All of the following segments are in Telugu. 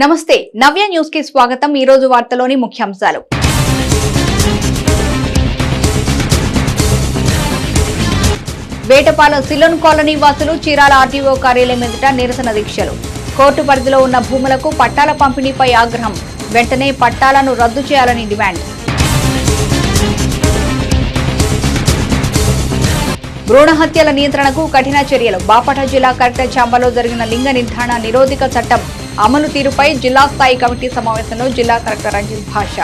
నమస్తే నవ్య న్యూస్కి స్వాగతం. ఈ రోజు వార్తలోని ముఖ్యాంశాలు. వేటపాలెం సిలోన్ కాలనీ వాసులు చీరాల ఆర్టీఓ కార్యాలయం ఎదుట నిరసన దీక్షలు. కోర్టు పరిధిలో ఉన్న భూములకు పట్టాల పంపిణీపై ఆగ్రహం. వెంటనే పట్టాలను రద్దు చేయాలని డిమాండ్. భ్రూణ హత్యల నియంత్రణకు కఠిన చర్యలు. బాపట జిల్లా కలెక్టర్ చాంబలో జరిగిన లింగ నిర్ధారణ నిరోధక చట్టం అమలు తీరుపై జిల్లా స్థాయి కమిటీ సమావేశంలో జిల్లా కలెక్టర్ రంజిత్ భాష.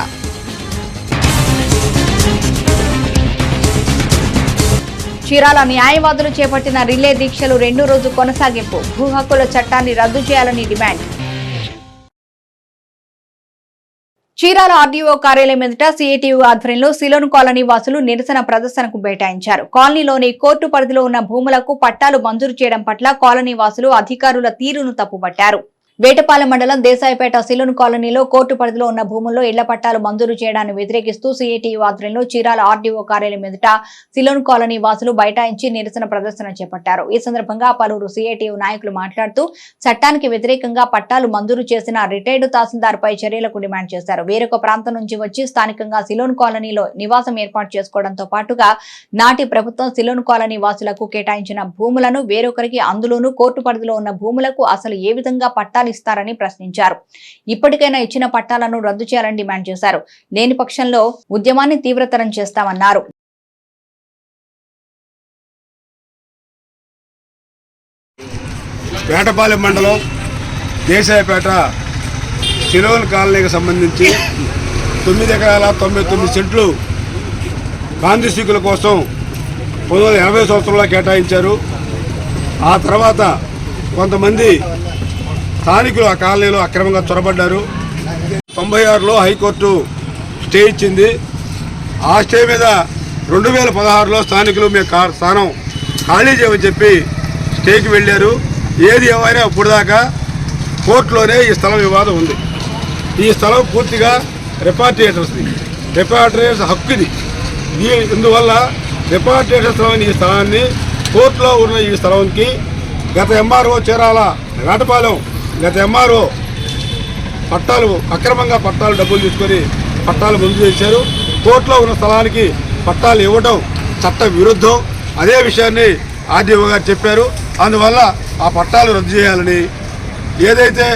చీరాల న్యాయవాదులు చేపట్టిన రిలే దీక్షలు రెండో రోజు కొనసాగింపు. భూ హక్కుల చట్టాన్ని రద్దు చేయాలని డిమాండ్. చీరాల ఆర్డీఓ కార్యాలయం ఎదుట సిఐటియు ఆధ్వర్యంలో సిలోన్ కాలనీ వాసులు నిరసన ప్రదర్శనకు బైఠాయించారు. కాలనీలోని కోర్టు పరిధిలో ఉన్న భూములకు పట్టాలు మంజూరు చేయడం పట్ల కాలనీ వాసులు అధికారుల తీరును తప్పుపట్టారు. వేటపాలెం మండలం దేశాయిపేట సిలోన్ కాలనీలో కోర్టు పరిధిలో ఉన్న భూముల్లో ఇళ్ళ పట్టాలు మంజూరు చేయడాన్ని వ్యతిరేకిస్తూ సిఐటియు ఆధ్వర్యంలో చీరాల ఆర్డీఓ కార్యాలయం ఎదుట సిలోన్ కాలనీ వాసులు బైఠాయించి నిరసన ప్రదర్శన చేపట్టారు. ఈ సందర్భంగా పలువురు సిఐటియు నాయకులు మాట్లాడుతూ చట్టానికి వ్యతిరేకంగా పట్టాలు మంజూరు చేసిన రిటైర్డ్ తహసీల్దార్పై చర్యలకు డిమాండ్ చేశారు. వేరొక ప్రాంతం నుంచి వచ్చి స్థానికంగా సిలోన్ కాలనీలో నివాసం ఏర్పాటు చేసుకోవడంతో పాటుగా నాటి ప్రభుత్వం సిలోన్ కాలనీ వాసులకు కేటాయించిన భూములను వేరొకరికి అందులోనూ కోర్టు పరిధిలో ఉన్న భూములకు అసలు ఏ విధంగా పట్టాలు ఇస్తారని ప్రశ్నించారు. ఇప్పటికైనా ఇచ్చిన పట్టాలను రద్దు చేయాలని డిమాండ్ చేశారు. లేని పక్షంలో ఉద్యమాన్ని తీవ్రతరం చేస్తామన్నారు. వేటపాలెం మండలం దేశాయపేట సిలోన్ కాలనీకి సంబంధించి తొమ్మిది ఎకరాల తొంభై తొమ్మిది సెంట్లు కాంతిశీకుల కోసం పంతొమ్మిది వందల ఎనభై సంవత్సరంలో కేటాయించారు. ఆ తర్వాత కొంతమంది స్థానికులు ఆ కాలనీలో అక్రమంగా చొరబడ్డారు. తొంభై ఆరులో హైకోర్టు స్టే ఇచ్చింది. ఆ స్టే మీద రెండు వేల పదహారులో స్థానికులు మీ కా- స్థానం ఖాళీ చేయమని చెప్పి స్టేకి వెళ్ళారు. ఏది ఏమైనా ఇప్పుడు దాకా కోర్టులోనే ఈ స్థలం వివాదం ఉంది. ఈ స్థలం పూర్తిగా రిపార్టియేటర్స్ది. రిపార్టియేటర్స్ హక్కు ఇది ఈ ఇందువల్ల రిపార్టియేటర్స్ స్థలం ఈ స్థలాన్ని కోర్టులో ఉన్న ఈ స్థలంకి గత ఎంఆర్ఓ చీరాల వేటపాలెం గత ఎంఆర్ఓ పట్టాలు అక్రమంగా పట్టాలు డబ్బులు తీసుకొని పట్టాలు మంజూరు చేశారు. కోర్టులో ఉన్న స్థలానికి పట్టాలు ఇవ్వడం చట్ట విరుద్ధం. అదే విషయాన్ని ఆర్డీఓ గారు చెప్పారు. అందువల్ల ఆ పట్టాలు రద్దు చేయాలని ఏదైతే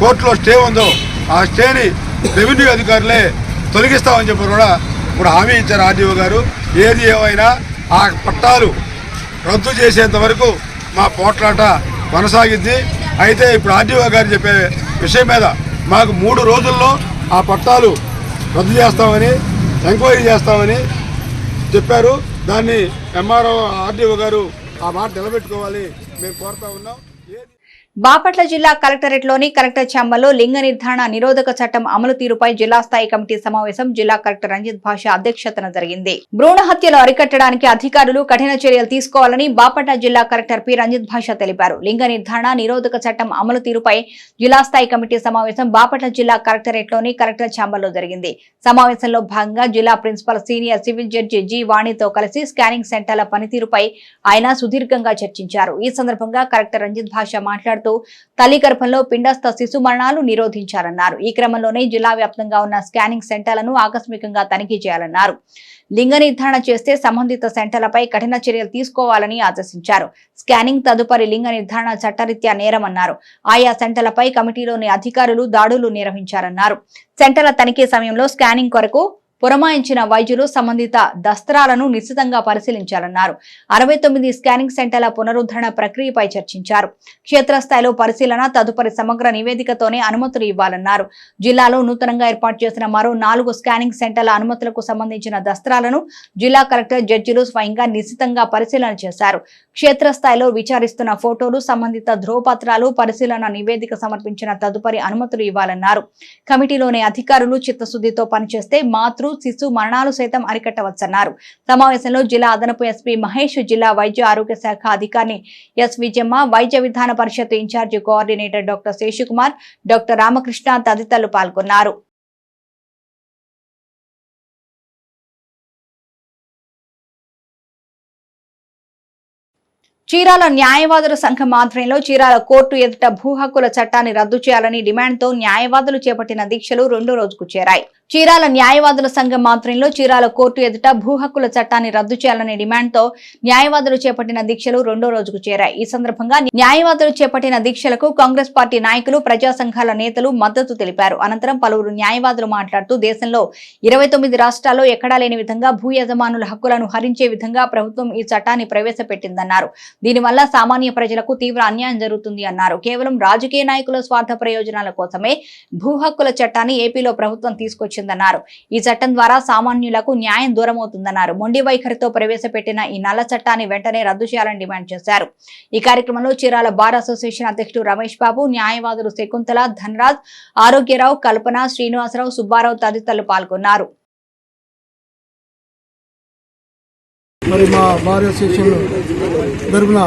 కోర్టులో స్టే ఉందో ఆ స్టేని రెవెన్యూ అధికారులే తొలగిస్తామని చెప్పి కూడా ఇప్పుడు హామీ ఇచ్చారు ఆర్డీఓ గారు. ఏది ఏమైనా ఆ పట్టాలు రద్దు చేసేంత వరకు మా పోట్లాట కొనసాగిద్ది. అయితే ఇప్పుడు ఆర్డీఓ గారు చెప్పే విషయం మీద మాకు మూడు రోజుల్లో ఆ పట్టాలు రద్దు చేస్తామని ఎంక్వైరీ చేస్తామని చెప్పారు. దాన్ని ఎంఆర్ఓ ఆర్డీఓ గారు ఆ మాట నిలబెట్టుకోవాలి. మేము కోరుతా ఉన్నాం. బాపట్ల జిల్లా కలెక్టరేట్లోని కలెక్టర్ చెమ్మలో లింగ నిర్ధారణ నిరోధక చట్టం అమలు తీరుపై జిల్లా స్థాయి కమిటీ సమావేశం జిల్లా కలెక్టర్ రంజిత్ భాష అధ్యక్షతన జరిగింది. భ్రూణ హత్యలు అరికట్టడానికి అధికారులు కఠిన చర్యలు తీసుకోవాలని బాపట్ల జిల్లా కలెక్టర్ పి రంజిత్ భాష తెలిపారు. లింగ నిర్ధారణ నిరోధక చట్టం అమలు తీరుపై జిల్లా స్థాయి కమిటీ సమావేశం బాపట్ల జిల్లా కలెక్టరేట్లోని కలెక్టర్ ఛాంబర్లో జరిగింది. సమావేశంలో భాగంగా జిల్లా principal senior civil judge G వాణితో కలిసి స్కానింగ్ సెంటర్ల పనితీరుపై ఆయన సుదీర్ఘంగా చర్చించారు. ఈ సందర్భంగా కలెక్టర్ రంజిత్ భాష మాట్లాడుతూ తల్లి గర్భంలో పిండస్థ శిశు మరణాలు నిరోధించాలన్నారు ఈ క్రమంలోనే జిల్లా వ్యాప్తంగా ఉన్న స్కానింగ్ సెంటర్లను ఆకస్మికంగా తనిఖీ చేయాలన్నారు. లింగ నిర్ధారణ చేస్తే సంబంధిత సెంటర్లపై కఠిన చర్యలు తీసుకోవాలని ఆదేశించారు. స్కానింగ్ తదుపరి లింగ నిర్ధారణ చట్టరీత్యా నేరమన్నారు. ఆయా సెంటర్లపై కమిటీలోని అధికారులు దాడులు నిర్వహించారన్నారు. సెంటర్ల తనిఖీ సమయంలో స్కానింగ్ కొరకు పురమాయించిన వైద్యులు సంబంధిత దస్త్రాలను నిశ్చితంగా పరిశీలించాలన్నారు. అరవై తొమ్మిది స్కానింగ్ సెంటర్ల పునరుద్ధరణ ప్రక్రియపై చర్చించారు. క్షేత్రస్థాయిలో పరిశీలన తదుపరి సమగ్ర నివేదికతోనే అనుమతులు ఇవ్వాలన్నారు. జిల్లాలో నూతనంగా ఏర్పాటు చేసిన మరో నాలుగు స్కానింగ్ సెంటర్ల అనుమతులకు సంబంధించిన దస్త్రాలను జిల్లా కలెక్టర్ జడ్జిలు స్వయంగా నిశ్చితంగా పరిశీలన చేశారు. క్షేత్రస్థాయిలో విచారిస్తున్న ఫోటోలు సంబంధిత ధ్రువపత్రాలు పరిశీలన నివేదిక సమర్పించిన తదుపరి అనుమతులు ఇవ్వాలన్నారు. కమిటీలోని అధికారులు చిత్తశుద్ధితో పనిచేస్తే మాతృ శిశు మరణాలు సైతం అరికట్టవచ్చన్నారు. సమావేశంలో జిల్లా అదనపు ఎస్పీ మహేష్ జిల్లా వైద్య ఆరోగ్య శాఖ అధికారిని S. Vijayamma Vaidya Vidhana Parishad in-charge coordinator doctor Seshukumar doctor Ramakrishna తదితరులు పాల్గొన్నారు. చీరాల న్యాయవాదుల సంఘం ఆధ్వర్యంలో చీరాల కోర్టు ఎదుట భూ హక్కుల చట్టాన్ని రద్దు చేయాలని డిమాండ్తో న్యాయవాదులు చేపట్టిన దీక్షలు రెండో రోజుకు చేరాయి. చీరాల న్యాయవాదుల సంఘం ఆధ్వర్యంలో చీరాల కోర్టు ఎదుట భూ హక్కుల చట్టాన్ని రద్దు చేయాలనే డిమాండ్తో న్యాయవాదులు చేపట్టిన దీక్షలు రెండో రోజుకు చేరాయి. ఈ సందర్భంగా న్యాయవాదులు చేపట్టిన దీక్షలకు కాంగ్రెస్ పార్టీ నాయకులు ప్రజా సంఘాల నేతలు మద్దతు తెలిపారు. అనంతరం పలువురు న్యాయవాదులు మాట్లాడుతూ దేశంలో ఇరవై తొమ్మిది రాష్ట్రాల్లో ఎక్కడా లేని విధంగా భూ యజమానుల హక్కులను హరించే విధంగా ప్రభుత్వం ఈ చట్టాన్ని ప్రవేశపెట్టిందన్నారు. దీనివల్ల సామాన్య ప్రజలకు తీవ్ర అన్యాయం జరుగుతుంది అన్నారు. కేవలం రాజకీయ నాయకుల స్వార్థ ప్రయోజనాల కోసమే భూ హక్కుల చట్టాన్ని ఏపీలో ప్రభుత్వం తీసుకొచ్చిందన్నారు ఈ చట్టం ద్వారా సామాన్యులకు న్యాయం దూరమవుతుందన్నారు. మొండి వైఖరితో ప్రవేశపెట్టిన ఈ నల్ల చట్టాన్ని వెంటనే రద్దు చేయాలని డిమాండ్ చేశారు. ఈ కార్యక్రమంలో చీరాల బార్ అసోసియేషన్ అధ్యక్షుడు రమేష్ బాబు న్యాయవాదులు శకుంతల ధనరాజ్ ఆరోగ్యరావు కల్పన శ్రీనివాసరావు సుబ్బారావు తదితరులు పాల్గొన్నారు. మరి మా బార్ అసోసియేషన్ తరఫున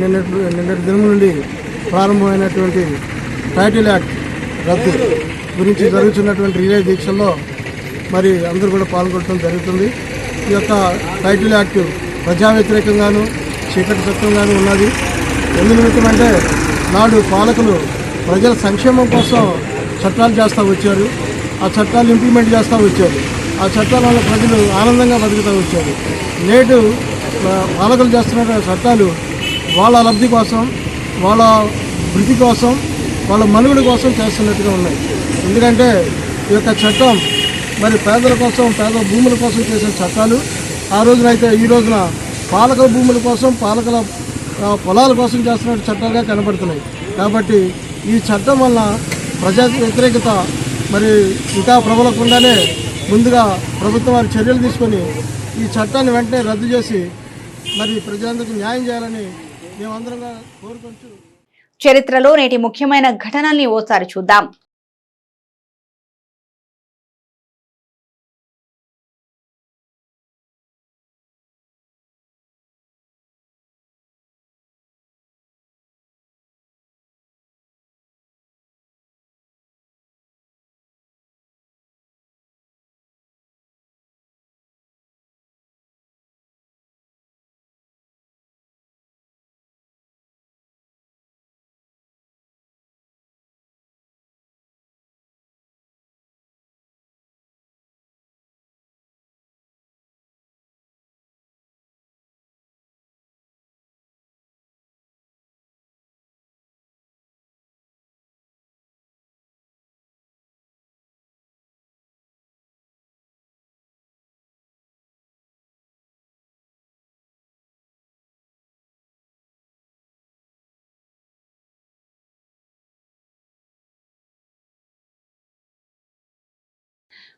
నిన్నటి నిన్నటి దినం నుండి ప్రారంభమైనటువంటి టైటిల్ యాక్ట్ రద్దు. గురించి జరుగుతున్నటువంటి రిలే దీక్షల్లో మరి అందరూ కూడా పాల్గొనడం జరుగుతుంది. ఈ యొక్క టైటిల్ యాక్ట్ ప్రజా వ్యతిరేకంగాను చీకటి చట్టంగాను ఉన్నది. ఎందు నిమిత్తమంటే నాడు పాలకులు ప్రజల సంక్షేమం కోసం చట్టాలు చేస్తూ వచ్చారు. ఆ చట్టాలు ఇంప్లిమెంట్ చేస్తూ వచ్చారు. ఆ చట్టాల వల్ల ప్రజలు ఆనందంగా బతుకుతూ వచ్చారు. నేడు పాలకులు చేస్తున్న చట్టాలు వాళ్ళ లబ్ధి కోసం వాళ్ళ వృద్ధి కోసం వాళ్ళ మనుగడ కోసం చేస్తున్నట్టుగా ఉన్నాయి. ఎందుకంటే ఈ యొక్క చట్టం మరి పేదల కోసం పేద భూముల కోసం చేసే చట్టాలు ఆ రోజున అయితే ఈ రోజున పాలకుల భూముల కోసం పాలకుల పొలాల కోసం చేస్తున్న చట్టాలుగా కనబడుతున్నాయి. కాబట్టి ఈ చట్టం వల్ల ప్రజా వ్యతిరేకత మరి ఇంకా ప్రబలకుండానే ముందుగా ప్రభుత్వం వారి చర్యలు తీసుకొని ఈ చట్టాన్ని వెంటనే రద్దు చేసి మరి ప్రజలందరికీ న్యాయం చేయాలని మేమందరం కోరుకుంటూ చరిత్రలో నేటి ముఖ్యమైన ఘటనల్ని ఓసారి చూద్దాం.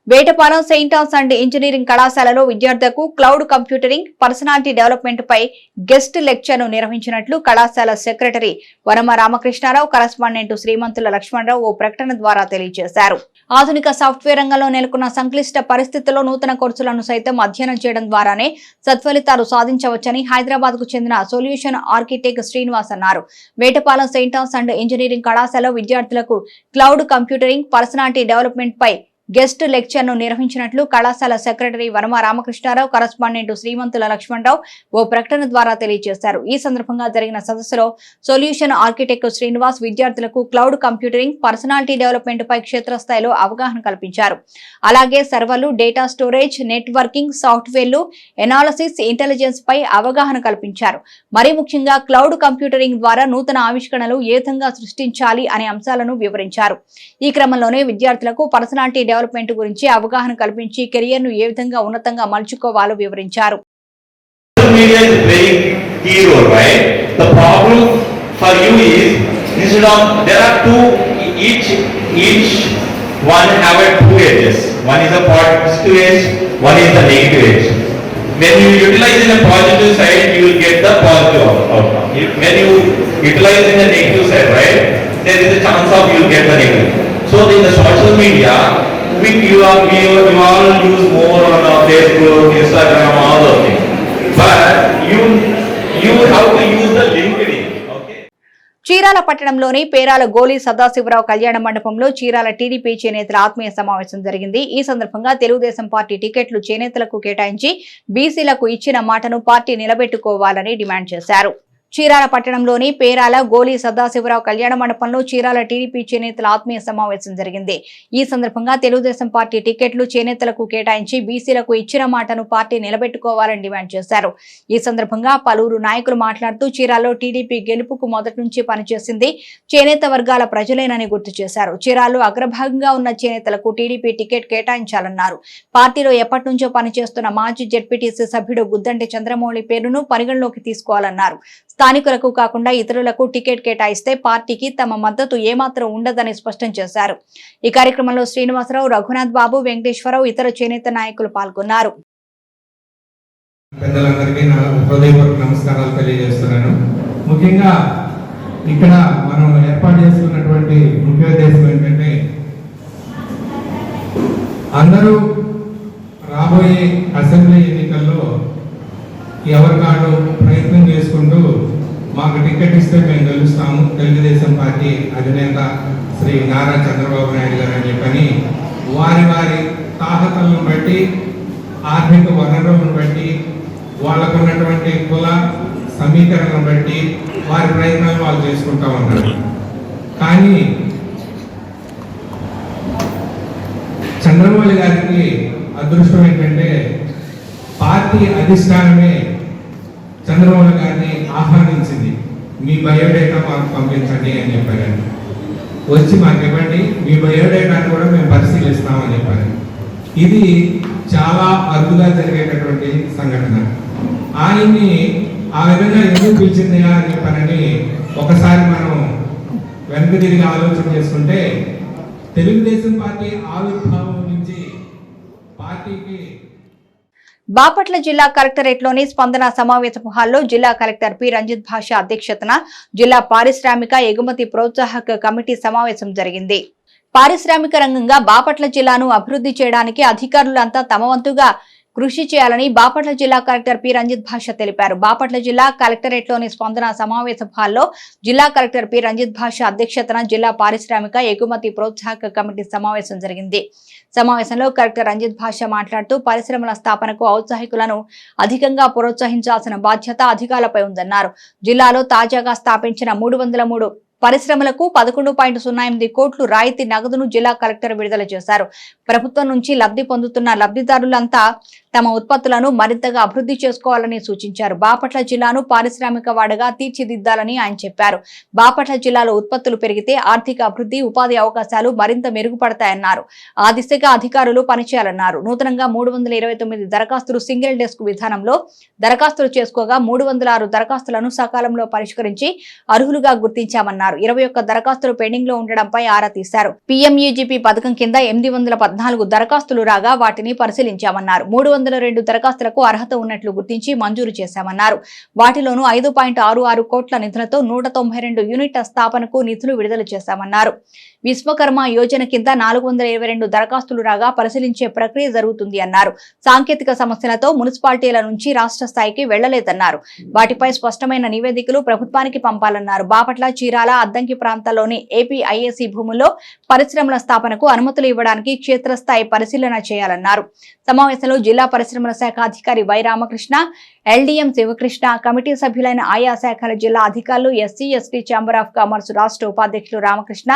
Vetapalem saint Ann's and engineering కళాశాలలో విద్యార్థులకు క్లౌడ్ కంప్యూటరింగ్ పర్సనాలిటీ డెవలప్మెంట్ పై గెస్ట్ లెక్చర్ను నిర్వహించినట్లు కళాశాల సెక్రటరీ వనమ రామకృష్ణారావు కరస్పాండెంట్ శ్రీమంతుల లక్ష్మణరావు ఓ ప్రకటన ద్వారా తెలియజేశారు. ఆధునిక సాఫ్ట్వేర్ రంగంలో నెలకొన్న సంక్లిష్ట పరిస్థితుల్లో నూతన కోర్సులను సైతం అధ్యయనం చేయడం ద్వారానే సత్ఫలితాలు సాధించవచ్చని హైదరాబాద్కు చెందిన సొల్యూషన్ ఆర్కిటెక్ట్ శ్రీనివాస్ అన్నారు. Vetapalem saint Ann's and engineering కళాశాల విద్యార్థులకు క్లౌడ్ కంప్యూటరింగ్ పర్సనాలిటీ డెవలప్మెంట్ పై గెస్ట్ లెక్చర్ను నిర్వహించినట్లు కళాశాల సెక్రటరీ వర్మ రామకృష్ణారావు కరస్పాండెంట్ శ్రీమంతుల లక్ష్మణరావు ఓ ప్రకటన ద్వారా తెలియజేశారు. ఈ సందర్భంగా జరిగిన సదస్సులో సొల్యూషన్ ఆర్కిటెక్ట్ శ్రీనివాస్ విద్యార్థులకు క్లౌడ్ కంప్యూటరింగ్ పర్సనాలిటీ డెవలప్మెంట్ పై క్షేత్రస్థాయిలో అవగాహన కల్పించారు. అలాగే సర్వర్లు డేటా స్టోరేజ్ నెట్వర్కింగ్ సాఫ్ట్వేర్లు ఎనాలసిస్ ఇంటెలిజెన్స్ పై అవగాహన కల్పించారు. మరి ముఖ్యంగా క్లౌడ్ కంప్యూటరింగ్ ద్వారా నూతన ఆవిష్కరణలు ఏ విధంగా సృష్టించాలి అనే అంశాలను వివరించారు. ఈ క్రమంలోనే విద్యార్థులకు పర్సనాలిటీ డెవలప్మెంట్ గురించి అవగాహన కల్పించి కెరియర్ను ఏ విధంగా ఉన్నతంగా మలుచుకోవాలో వివరించారు one have a two edges. One is a positive edge, one is the negative edge. When you utilize in a positive side, you will get the positive outcome. When you utilize in the negative side, right, there is a chance of you will get the negative. So in the social media, think you are we, you all use more on uh, Facebook, Instagram, all those things. But you you have to use the LinkedIn. Chirala పట్టణంలోని పేరాల గోలీ సదాశివరావు కళ్యాణ మండపంలో చీరాల టీడీపీ చేనేతల ఆత్మీయ సమావేశం జరిగింది ఈ సందర్భంగా తెలుగుదేశం పార్టీ టికెట్లు చేనేతలకు కేటాయించి బీసీలకు ఇచ్చిన మాటను పార్టీ నిలబెట్టుకోవాలని డిమాండ్ చేశారు చీరాల పట్టణంలోని పేరాల గోలీ సదాశివరావు కళ్యాణ మండపంలో చీరాల టీడీపీ చేనేతల ఆత్మీయ సమావేశం జరిగింది. ఈ సందర్భంగా తెలుగుదేశం పార్టీ టికెట్లు చేనేతలకు కేటాయించి బీసీలకు ఇచ్చిన మాటను పార్టీ నిలబెట్టుకోవాలని డిమాండ్ చేశారు. ఈ సందర్భంగా పలువురు నాయకులు మాట్లాడుతూ చీరాల్లో టీడీపీ గెలుపుకు మొదటి నుంచి పనిచేసింది చేనేత వర్గాల ప్రజలేనని గుర్తు చేశారు. చీరాల్లో అగ్రభాగంగా ఉన్న చేనేతలకు టీడీపీ టికెట్ కేటాయించాలన్నారు. పార్టీలో ఎప్పటి నుంచో పనిచేస్తున్న మాజీ జెడ్పీటీసీ సభ్యుడు గుద్దంటి చంద్రమౌళి పేరును పరిగణలోకి తీసుకోవాలన్నారు. స్థానికులకు కాకుండా ఇతరులకు టికెట్ కేటాయిస్తే పార్టీకి తమ మద్దతు ఏమాత్రం ఉండదని స్పష్టం చేశారు. ఈ కార్యక్రమంలో శ్రీనివాసరావు రఘునాథ్ బాబు వెంకటేశ్వరరావు ఇతర చేనేత నాయకులు పాల్గొన్నారు. పెద్దలందరికీ నా హృదయపూర్వక నమస్కారాలు తెలియజేస్తున్నాను. ముఖ్యంగా ఇక్కడ మనం ఏర్పాటు చేసుకున్నటువంటి ముఖ్య ఉద్దేశం ఏంటంటే అందరూ రాబోయే అసెంబ్లీ ఎన్నికల్లో ఎవరు కాడు ప్రయత్నం చేసుకుంటూ మాకు టికెట్ ఇస్తే మేము గెలుస్తాము. తెలుగుదేశం పార్టీ అధినేత శ్రీ నారా చంద్రబాబు నాయుడు గారు అని చెప్పని వారి వారి తాహతలను బట్టి ఆర్థిక వనరులను బట్టి వాళ్ళకు ఉన్నటువంటి కుల సమీకరణను బట్టి వారి ప్రయత్నాలు వాళ్ళు చేసుకుంటా ఉన్నారు. కానీ చంద్రమౌళి గారికి అదృష్టం ఏంటంటే పార్టీ అధిష్టానమే చంద్రబాబు గారిని ఆహ్వానించింది మీ బయోడేటా మాకు పంపించండి అని చెప్పారు వచ్చి మాకు ఇవ్వండి మీ బయోడేటాను కూడా మేము పరిశీలిస్తామని చెప్పారు. ఇది చాలా అరుదుగా జరిగేటటువంటి సంఘటన. ఆయన్ని ఆ విధంగా ఎందుకు పిలిచిందిగా అని చెప్పారని ఒకసారి మనం వెనక తిరిగి ఆలోచన చేసుకుంటే తెలుగుదేశం పార్టీ ఆవిర్భావం నుంచి పార్టీకి బాపట్ల జిల్లా కలెక్టరేట్లోని స్పందన సమావేశపు హాల్లో జిల్లా కలెక్టర్ పి. రంజిత్ భాష అధ్యక్షతన జిల్లా పారిశ్రామిక ఎగుమతి ప్రోత్సాహక కమిటీ సమావేశం జరిగింది. పారిశ్రామిక రంగంగా బాపట్ల జిల్లాను అభివృద్ధి చేయడానికి అధికారులంతా తమ వంతుగా కృషి చేయాలని బాపట్ల జిల్లా కలెక్టర్ పి. రంజిత్ భాష తెలిపారు. బాపట్ల జిల్లా కలెక్టరేట్లోని స్పందన సమావేశ హాల్లో జిల్లా కలెక్టర్ పి. రంజిత్ భాష అధ్యక్షతన జిల్లా పారిశ్రామిక ఎగుమతి ప్రోత్సాహక కమిటీ సమావేశం జరిగింది. సమావేశంలో కలెక్టర్ రంజిత్ భాష మాట్లాడుతూ పరిశ్రమల స్థాపనకు ఔత్సాహికులను అధికంగా ప్రోత్సహించాల్సిన బాధ్యత అధికారులపై ఉందన్నారు. జిల్లాలో తాజాగా స్థాపించిన మూడు వందల మూడు పరిశ్రమలకు పదకొండు పాయింట్ సున్నా ఎనిమిది కోట్లు రాయితీ నగదును జిల్లా కలెక్టర్ విడుదల చేశారు. ప్రభుత్వం నుంచి లబ్ధి పొందుతున్న లబ్ధిదారులంతా తమ ఉత్పత్తులను మరింతగా అభివృద్ధి చేసుకోవాలని సూచించారు. బాపట్ల జిల్లాను పారిశ్రామిక వాడగా తీర్చిదిద్దాలని ఆయన చెప్పారు. బాపట్ల జిల్లాలో ఉత్పత్తులు పెరిగితే ఆర్థిక అభివృద్ధి ఉపాధి అవకాశాలు మరింత మెరుగుపడతాయన్నారు. ఆ దిశగా అధికారులు పనిచేయాలన్నారు. నూతనంగా మూడు వందల ఇరవై తొమ్మిది దరఖాస్తులు సింగిల్ డెస్క్ విధానంలో దరఖాస్తులు చేసుకోగా మూడు వందల ఆరు దరఖాస్తులను సకాలంలో పరిష్కరించి అర్హులుగా గుర్తించామన్నారు. ఇరవై ఒక్క దరఖాస్తులు పెండింగ్లో ఉండడంపై ఆరా తీశారు. పీఎంఈజీపీ పథకం కింద ఎనిమిది వందల పద్నాలుగు దరఖాస్తులు రాగా వాటిని పరిశీలించామన్నారు. మూడు వందల రెండు దరఖాస్తులకు అర్హత ఉన్నట్లు గుర్తించి మంజూరు చేశామన్నారు. వాటిలోనూ ఐదు పాయింట్ ఆరు ఆరు కోట్ల నిధులతో నూట తొంభై రెండు యూనిట్ల స్థాపనకు నిధులు విడుదల చేశామన్నారు. విశ్వకర్మ యోజన కింద నాలుగు వందల ఇరవై రెండు దరఖాస్తులు రాగా పరిశీలించే ప్రక్రియ జరుగుతుంది అన్నారు. సాంకేతిక సమస్యలతో మున్సిపాలిటీల నుంచి రాష్ట్ర స్థాయికి వెళ్ళలేదన్నారు వాటిపై స్పష్టమైన నివేదికలు ప్రభుత్వానికి పంపాలన్నారు. బాపట్ల చీరాల అద్దంకి ప్రాంతాల్లోని ఏపీ ఐఏసీ భూముల్లో పరిశ్రమల స్థాపనకు అనుమతులు ఇవ్వడానికి క్షేత్రస్థాయి పరిశీలన చేయాలన్నారు. సమావేశంలో జిల్లా పరిశ్రమల శాఖ అధికారి Y Ramakrishna LDM Sivakrishna committee సభ్యులైన ఆయా శాఖల జిల్లా అధికారులు SC ST chamber of commerce రాష్ట్ర ఉపాధ్యక్షులు రామకృష్ణ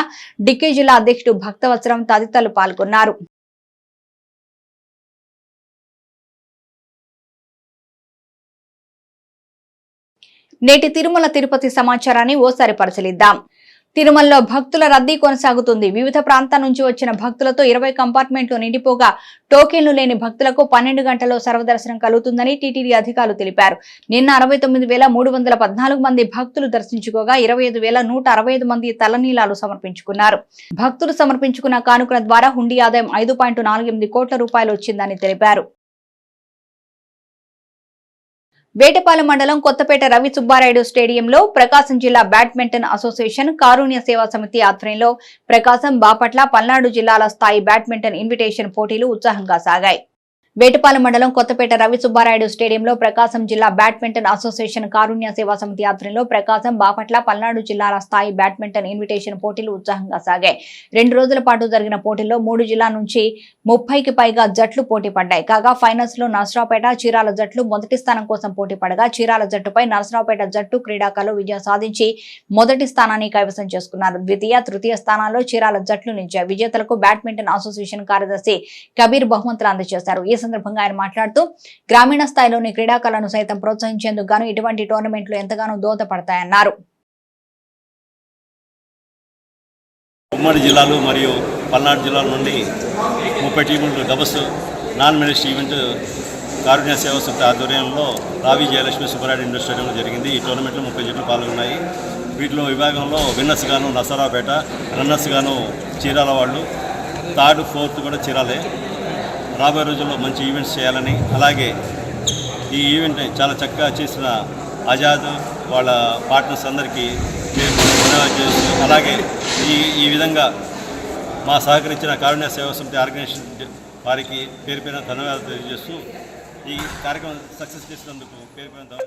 డిక్కీ జిల్లా అధ్యక్షుడు భక్తవత్సరం తదితరులు పాల్గొన్నారు. నేటి తిరుమల తిరుపతి సమాచారాన్ని ఓసారి పరిశీలిద్దాం. తిరుమలలో భక్తుల రద్దీ కొనసాగుతుంది. వివిధ ప్రాంతాల నుంచి వచ్చిన భక్తులతో ఇరవై కంపార్ట్మెంట్లు నిండిపోగా టోకెన్లు లేని భక్తులకు పన్నెండు గంటల్లో సర్వదర్శనం కలుగుతుందని టీటీడీ అధికారులు తెలిపారు. నిన్న అరవై తొమ్మిది వేల మూడు వందల పద్నాలుగు మంది భక్తులు దర్శించుకోగా ఇరవై ఐదు వేల నూట అరవై ఐదు మంది తలనీలాలు సమర్పించుకున్నారు. భక్తులు సమర్పించుకున్న కానుకల ద్వారా హుండీ ఆదాయం ఐదు పాయింట్ నాలుగు ఎనిమిది కోట్ల రూపాయలు వచ్చిందని తెలిపారు. వేటపాలెం మండలం కొత్తపేట రవి సుబ్బారాయుడు స్టేడియంలో ప్రకాశం జిల్లా బ్యాడ్మింటన్ అసోసియేషన్ కారుణ్య సేవా సమితి ఆధ్వర్యంలో ప్రకాశం బాపట్ల పల్నాడు జిల్లాల స్థాయి బ్యాడ్మింటన్ ఇన్విటేషన్ పోటీలు ఉత్సాహంగా సాగాయి. వేటపాలెం మండలం కొత్తపేట రవి సుబ్బారాయుడు స్టేడియంలో ప్రకాశం జిల్లా బ్యాడ్మింటన్ అసోసియేషన్ కారుణ్య సేవా సమితి ఆధ్వర్యంలో ప్రకాశం బాపట్ల పల్నాడు జిల్లాల స్థాయి బ్యాడ్మింటన్ ఇన్విటేషన్ పోటీలు ఉత్సాహంగా సాగాయి. రెండు రోజుల పాటు జరిగిన పోటీల్లో మూడు జిల్లాల నుంచి ముప్పైకి పైగా జట్లు పోటీ పడ్డాయి. కాగా ఫైనల్స్లో నర్సరావుపేట చీరాల జట్లు మొదటి స్థానం కోసం పోటీ పడగా చీరాల జట్టుపై నర్సరావుపేట జట్టు క్రీడాకారులు విజయం సాధించి మొదటి స్థానాన్ని కైవసం చేసుకున్నారు. ద్వితీయ తృతీయ స్థానాల్లో చీరాల జట్లు నిలిచాయి. విజేతలకు బ్యాడ్మింటన్ అసోసియేషన్ కార్యదర్శి కబీర్ బహుమతులు అందజేశారు. ఈ సందర్భంగా ఆయన మాట్లాడుతూ గ్రామీణ స్థాయిలోని క్రీడాకారులను సైతం ప్రోత్సహించేందుకు గాను ఇటువంటి టోర్నమెంట్లు ఎంతగానో దోహదపడతాయన్నారు. ఉమ్మడి జిల్లాలు మరియు పల్నాడు జిల్లాల నుండి ముప్పై టీములు doubles non medallist event Karunya Seva Samstha ఆధ్వర్యంలో రావి జయలక్ష్మి సుబ్బరాయుడు ఇండోర్ స్టేడియంలో జరిగింది. ఈ టోర్నమెంట్లో ముప్పై జట్లు పాల్గొన్నాయి. వీటిలో విభాగంలో విన్నర్స్ గాను నసరాపేట రన్నర్స్ గాను చీరాల వాళ్ళు. థర్డ్ ఫోర్త్ కూడా చీరాలే. రాబోయే రోజుల్లో మంచి ఈవెంట్స్ చేయాలని అలాగే ఈ ఈవెంట్ని చాలా చక్కగా చేసిన ఆజాద్ వాళ్ళ పార్ట్నర్స్ అందరికీ మేము ధన్యవాదాలు చేస్తూ అలాగే ఈ ఈ విధంగా మా సహకరించిన కారుణ్య సేవా సమితి ఆర్గనైజేషన్ వారికి పేరు పైన ధన్యవాదాలు తెలియజేస్తూ ఈ కార్యక్రమం సక్సెస్ చేసినందుకు పేరు పైన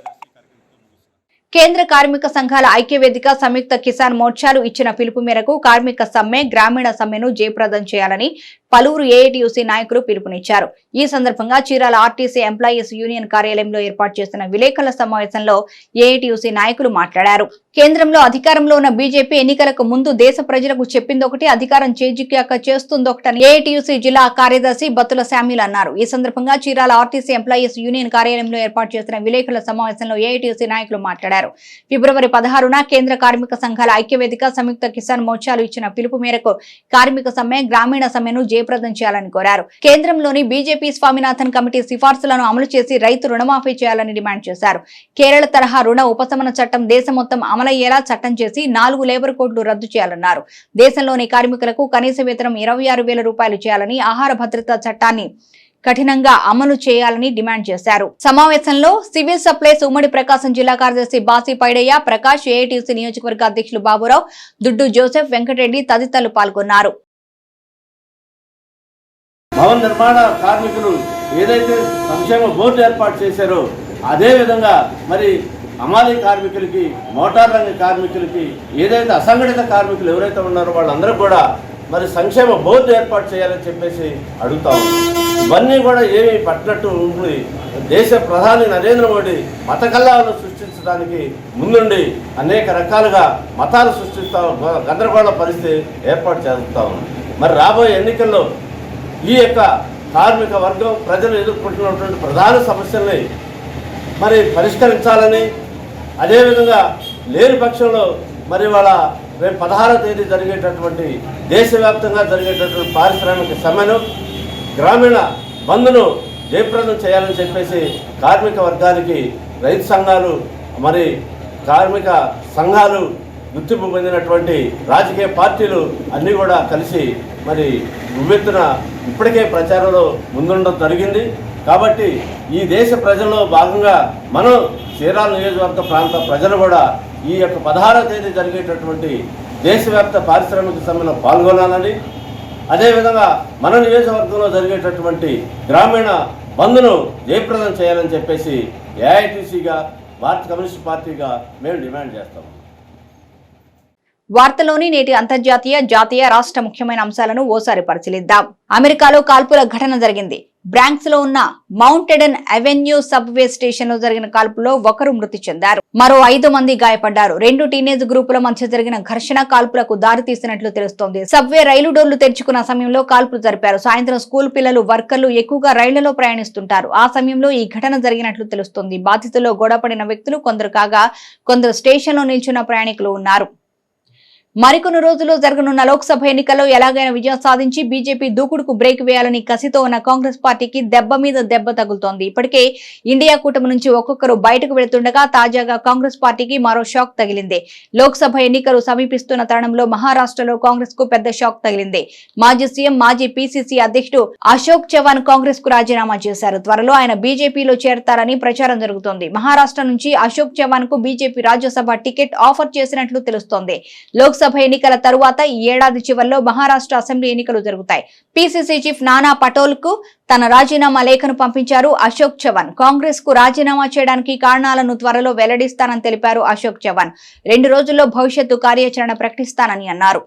కేంద్ర కార్మిక సంఘాల ఐక్యవేదిక సంయుక్త కిసాన్ మోర్చాలు ఇచ్చిన పిలుపు మేరకు కార్మిక సమ్మె గ్రామీణ సమ్మెను జయప్రదం చేయాలని పలువురు ఏఐటీయూసీ నాయకులు పిలుపునిచ్చారు. ఈ సందర్భంగా చీరాల ఆర్టీసీ ఎంప్లాయీస్ యూనియన్ కార్యాలయంలో ఏర్పాటు చేసిన విలేకరుల సమావేశంలో ఏఐటీయూసీ నాయకులు మాట్లాడారు. కేంద్రంలో అధికారంలో ఉన్న బీజేపీ ఎన్నికలకు ముందు దేశ ప్రజలకు చెప్పిందొకటి అధికారం చేజిక్కాక చేస్తుందొకటని ఏఐటీయూసీ జిల్లా కార్యదర్శి బత్తుల శామ్యుల్ అన్నారు. ఈ సందర్భంగా చీరాల ఆర్టీసీ ఎంప్లాయీస్ యూనియన్ కార్యాలయంలో ఏర్పాటు చేసిన విలేకరుల సమావేశంలో ఏఐటీయూసీ నాయకులు మాట్లాడారు. ఫిబ్రవరి పదహారున కేంద్ర కార్మిక సంఘాల ఐక్యవేదిక సంయుక్త కిసాన్ మోర్చాలు ఇచ్చిన పిలుపు మేరకు కార్మిక సమ్మె గ్రామీణ సమ్మెను జయప్రదం చేయాలని కోరారు. కేంద్రంలోని బీజేపీ స్వామినాథన్ కమిటీ సిఫార్సులను అమలు చేసి రైతు రుణమాఫీ చేయాలని డిమాండ్ చేశారు. కేరళ తరహా రుణ ఉపశమన చట్టం దేశం మొత్తం అమలయ్యేలా చట్టం చేసి నాలుగు లేబర్ కోడ్లు రద్దు చేయాలన్నారు. దేశంలోని కార్మికులకు కనీస వేతనం ఇరవై ఆరు వేల రూపాయలు చేయాలని ఆహార భద్రతా చట్టాన్ని కఠినంగా అమలు చేయాలని డిమాండ్ చేశారు. సమావేశంలో సివిల్ సప్లైస్ ఉమ్మడి ప్రకాశం జిల్లా కార్యదర్శి బాసి పైడయ్య ప్రకాష్ ఏఐటీసీ నియోజకవర్గ అధ్యక్షులు బాబురావు దుడ్డు జోసెఫ్ వెంకటరెడ్డి తదితరులు పాల్గొన్నారు. భవన నిర్మాణ కార్మికులు ఏదైతే సంక్షేమ బోర్డు ఏర్పాటు చేశారో అదేవిధంగా మరి అమాలి కార్మికులకి మోటార్ రంగ కార్మికులకి ఏదైతే అసంఘటిత కార్మికులు ఎవరైతే ఉన్నారో వాళ్ళందరూ కూడా మరి సంక్షేమ బోర్డు ఏర్పాటు చేయాలని చెప్పేసి అడుగుతాము ఇవన్నీ కూడా ఏమీ పట్టినట్టు ఉండి దేశ ప్రధాని నరేంద్ర మోడీ మత కల్లాలను సృష్టించడానికి ముందుండి అనేక రకాలుగా మతాలు సృష్టిస్తా గందరగోళ పరిస్థితి ఏర్పాటు చేస్తా మరి రాబోయే ఎన్నికల్లో ఈ యొక్క కార్మిక వర్గం ప్రజలు ఎదుర్కొంటున్నటువంటి ప్రధాన సమస్యల్ని మరి పరిష్కరించాలని అదేవిధంగా లేని పక్షంలో మరి వాళ్ళ రేపు పదహారవ తేదీ జరిగేటటువంటి దేశవ్యాప్తంగా జరిగేటటువంటి పారిశ్రామిక సమ్మెను గ్రామీణ బంద్ను జయప్రదం చేయాలని చెప్పేసి కార్మిక వర్గానికి రైతు సంఘాలు మరి కార్మిక సంఘాలు గుర్తింపు పొందినటువంటి రాజకీయ పార్టీలు అన్నీ కూడా కలిసి మరి ఉవ్వెత్తున ఇప్పటికే ప్రచారంలో ముందుండడం జరిగింది. కాబట్టి ఈ దేశ ప్రజల్లో భాగంగా మనం చీరాల నియోజకవర్గ ప్రాంత ప్రజలు కూడా ఈ యొక్క పదహారో తేదీ జరిగేటటువంటి దేశవ్యాప్త పారిశ్రామిక సమ్మెలో పాల్గొనాలని అదేవిధంగా మన నియోజకవర్గంలో జరిగేటటువంటి గ్రామీణ బంద్ను జయప్రదం చేయాలని చెప్పేసి ఏఐటీసీగా భారత కమ్యూనిస్ట్ పార్టీగా మేము డిమాండ్ చేస్తాం. వార్తలోని నేటి అంతర్జాతీయ జాతీయ రాష్ట్ర ముఖ్యమైన అంశాలను ఓసారి పరిశీలిద్దాం. అమెరికాలో కాల్పుల ఘటన జరిగింది. బ్రాంక్స్లో ఉన్న మౌంటెడన్ అవెన్యూ సబ్వే స్టేషన్లో జరిగిన కాల్పులో ఒకరు మృతి చెందారు. మరో ఐదు మంది గాయపడ్డారు. రెండు టీనేజ్ గ్రూపుల మధ్య జరిగిన ఘర్షణ కాల్పులకు దారితీసినట్లు తెలుస్తోంది. సబ్వే రైలు డోర్లు తెరుచుకున్న సమయంలో కాల్పులు జరిపారు. సాయంత్రం స్కూల్ పిల్లలు వర్కర్లు ఎక్కువగా రైళ్ళలో ప్రయాణిస్తుంటారు. ఆ సమయంలో ఈ ఘటన జరిగినట్లు తెలుస్తోంది. బాధితుల్లో గొడవపడిన వ్యక్తులు కొందరు కాగా కొందరు స్టేషన్లో నిల్చున్న ప్రయాణికులు ఉన్నారు. మరికొన్ని రోజుల్లో జరగనున్న లోక్సభ ఎన్నికల్లో ఎలాగైనా విజయం సాధించి బీజేపీ దూకుడుకు బ్రేక్ వేయాలని కసితో ఉన్న కాంగ్రెస్ పార్టీకి దెబ్బ మీద దెబ్బ తగులుతోంది. ఇప్పటికే ఇండియా కూటమి నుంచి ఒక్కొక్కరు బయటకు వెళుతుండగా తాజాగా కాంగ్రెస్ పార్టీకి మరో షాక్ తగిలింది. లోక్సభ ఎన్నికలు సమీపిస్తున్న తరుణంలో మహారాష్ట్రలో కాంగ్రెస్కు పెద్ద షాక్ తగిలింది. మాజీ సీఎం మాజీ పీసీసీ అధ్యక్షుడు అశోక్ చవాన్ కాంగ్రెస్కు రాజీనామా చేశారు. త్వరలో ఆయన బీజేపీలో చేరతారని ప్రచారం జరుగుతోంది. మహారాష్ట్ర నుంచి అశోక్ చవాన్కు బీజేపీ రాజ్యసభ టికెట్ ఆఫర్ చేసినట్లు తెలుస్తోంది. లోక్సభ లోక్సభ ఎన్నికల తరువాత ఈ ఏడాది చివరిలో మహారాష్ట్ర అసెంబ్లీ ఎన్నికలు జరుగుతాయి. పీసీసీ చీఫ్ నానా పటోల్కు తన రాజీనామా లేఖను పంపించారు అశోక్ చవాన్. కాంగ్రెస్కు రాజీనామా చేయడానికి కారణాలను త్వరలో వెల్లడిస్తానని తెలిపారు అశోక్ చవాన్. రెండు రోజుల్లో భవిష్యత్తు కార్యాచరణ ప్రకటిస్తానని అన్నారు.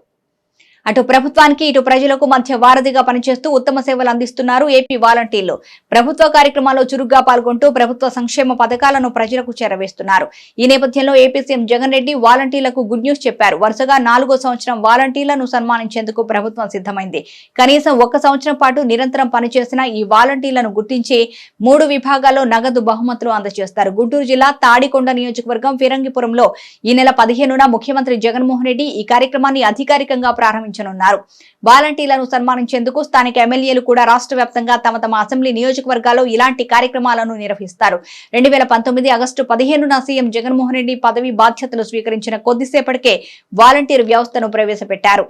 అటు ప్రభుత్వానికి ఇటు ప్రజలకు మధ్య వారధిగా పనిచేస్తూ ఉత్తమ సేవలు అందిస్తున్నారు ఏపీ వాలంటీర్లు. ప్రభుత్వ కార్యక్రమాల్లో చురుగ్గా పాల్గొంటూ ప్రభుత్వ సంక్షేమ పథకాలను ప్రజలకు చేరవేస్తున్నారు. ఈ నేపథ్యంలో ఏపీ సీఎం జగన్ రెడ్డి వాలంటీర్లకు గుడ్ న్యూస్ చెప్పారు. వరుసగా నాలుగో సంవత్సరం వాలంటీర్లను సన్మానించేందుకు ప్రభుత్వం సిద్ధమైంది. కనీసం ఒక్క సంవత్సరం పాటు నిరంతరం పనిచేసిన ఈ వాలంటీర్లను గుర్తించి మూడు విభాగాల్లో నగదు బహుమతులు అందజేస్తారు. గుంటూరు జిల్లా తాడికొండ నియోజకవర్గం ఫిరంగిపురంలో ఈ నెల పదిహేనున ముఖ్యమంత్రి జగన్మోహన్ రెడ్డి ఈ కార్యక్రమాన్ని అధికారికంగా ప్రారంభించారు. ప్రారంభించనున్నారు వాలంటీర్లను సన్మానించేందుకు స్థానిక ఎమ్మెల్యేలు కూడా రాష్ట్ర వ్యాప్తంగా తమ తమ అసెంబ్లీ నియోజకవర్గాల్లో ఇలాంటి కార్యక్రమాలను నిర్వహిస్తారు. రెండు వేల పంతొమ్మిది ఆగస్టు పదిహేనున సీఎం జగన్మోహన్ రెడ్డి పదవి బాధ్యతలు స్వీకరించిన కొద్దిసేపటికే వాలంటీర్ వ్యవస్థను ప్రవేశపెట్టారు.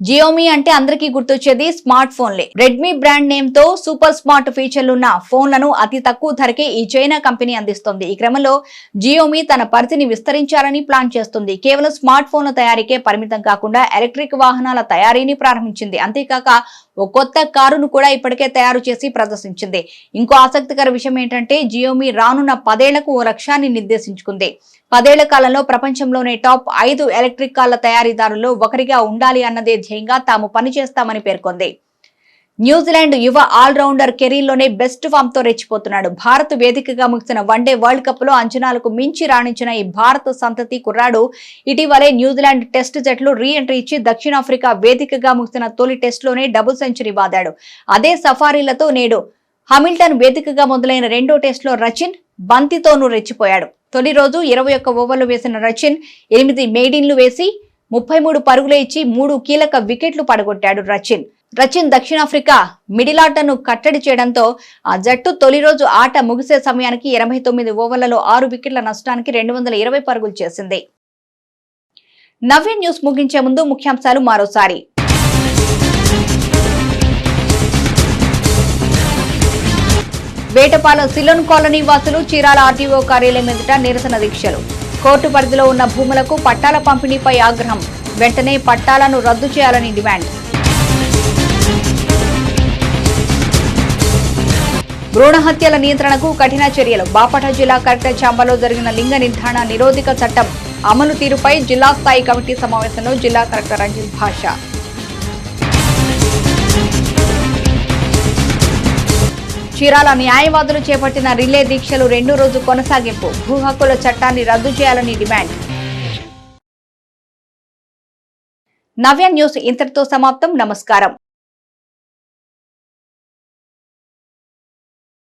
జియోమీ అంటే అందరికీ గుర్తొచ్చేది స్మార్ట్ ఫోన్లే. రెడ్మీ బ్రాండ్ నేమ్తో సూపర్ స్మార్ట్ ఫీచర్లు ఉన్న ఫోన్లను అతి తక్కువ ధరకే ఈ చైనా కంపెనీ అందిస్తుంది. ఈ క్రమంలో జియోమీ తన పరిధిని విస్తరించాలని ప్లాన్ చేస్తుంది. కేవలం స్మార్ట్ ఫోన్ల తయారీకే పరిమితం కాకుండా ఎలక్ట్రిక్ వాహనాల తయారీని ప్రారంభించింది. అంతేకాక ఓ కొత్త కారును కూడా ఇప్పటికే తయారు చేసి ప్రదర్శించింది. ఇంకో ఆసక్తికర విషయం ఏంటంటే జియోమీ రానున్న పదేళ్ళకు ఓ లక్ష్యాన్ని నిర్దేశించుకుంది. పదేళ్ళ కాలంలో ప్రపంచంలోనే టాప్ ఐదు ఎలక్ట్రిక్ కార్ల తయారీదారుల్లో ఒకరిగా ఉండాలి అన్నదే ధ్యేయంగా తాము పనిచేస్తామని పేర్కొంది. న్యూజిలాండ్ యువ ఆల్రౌండర్ కెరీర్లోనే బెస్ట్ ఫామ్తో రెచ్చిపోతున్నాడు. భారత్ వేదికగా ముగిసిన వన్డే వరల్డ్ కప్లో అంచనాలకు మించి రాణించిన ఈ భారత సంతతి కుర్రాడు ఇటీవలే న్యూజిలాండ్ టెస్ట్ జట్లు రీ ఎంట్రీ ఇచ్చి దక్షిణాఫ్రికా వేదికగా ముగిసిన తొలి టెస్టులోనే డబుల్ సెంచరీ బాదాడు అదే సఫారీలతో నేడు హమిల్టన్ వేదికగా మొదలైన రెండో టెస్టులో రచిన్ బంతితోనూ రెచ్చిపోయాడు. తొలి రోజు ఇరవై ఒక్క ఓవర్లు వేసిన రచిన్ ఎనిమిది మెయిడిన్లు వేసి ముప్పై మూడు పరుగులు ఇచ్చి మూడు కీలక వికెట్లు పడగొట్టాడు రచిన్. రచిన్ దక్షిణాఫ్రికా మిడిలాటను కట్టడి చేయడంతో ఆ జట్టు తొలి రోజు ఆట ముగిసే సమయానికి ఇరవై తొమ్మిది ఓవర్లలో ఆరు వికెట్ల నష్టానికి రెండు వందల ఇరవై పరుగులు చేసింది. నవ్య న్యూస్ ముగించే ముందు ముఖ్యాంశాలు మరోసారి. వేటపాల సిలోన్ కాలనీ వాసులు చీరాల ఆర్టీఓ కార్యాలయం ఎదుట నిరసన దీక్షలు. కోర్టు పరిధిలో ఉన్న భూములకు పట్టాల పంపిణీపై ఆగ్రహం. వెంటనే పట్టాలను రద్దు చేయాలని డిమాండ్. భ్రూణ హత్యల నియంత్రణకు కఠిన చర్యలు. బాపట జిల్లా కలెక్టర్ చాంబలో జరిగిన లింగ నిర్ధారణ నిరోధక చట్టం అమలు తీరుపై జిల్లా స్థాయి కమిటీ సమావేశంలో జిల్లా కలెక్టర్ రంజిత్ భాష చీరాల న్యాయవాదులు చేపట్టిన రిలే దీక్షలు రెండో రోజు కొనసాగింపు. భూ హక్కుల చట్టాన్ని రద్దు చేయాలని డిమాండ్. నవ్య న్యూస్ ఇంతటితో సమాప్తం. నమస్కారం.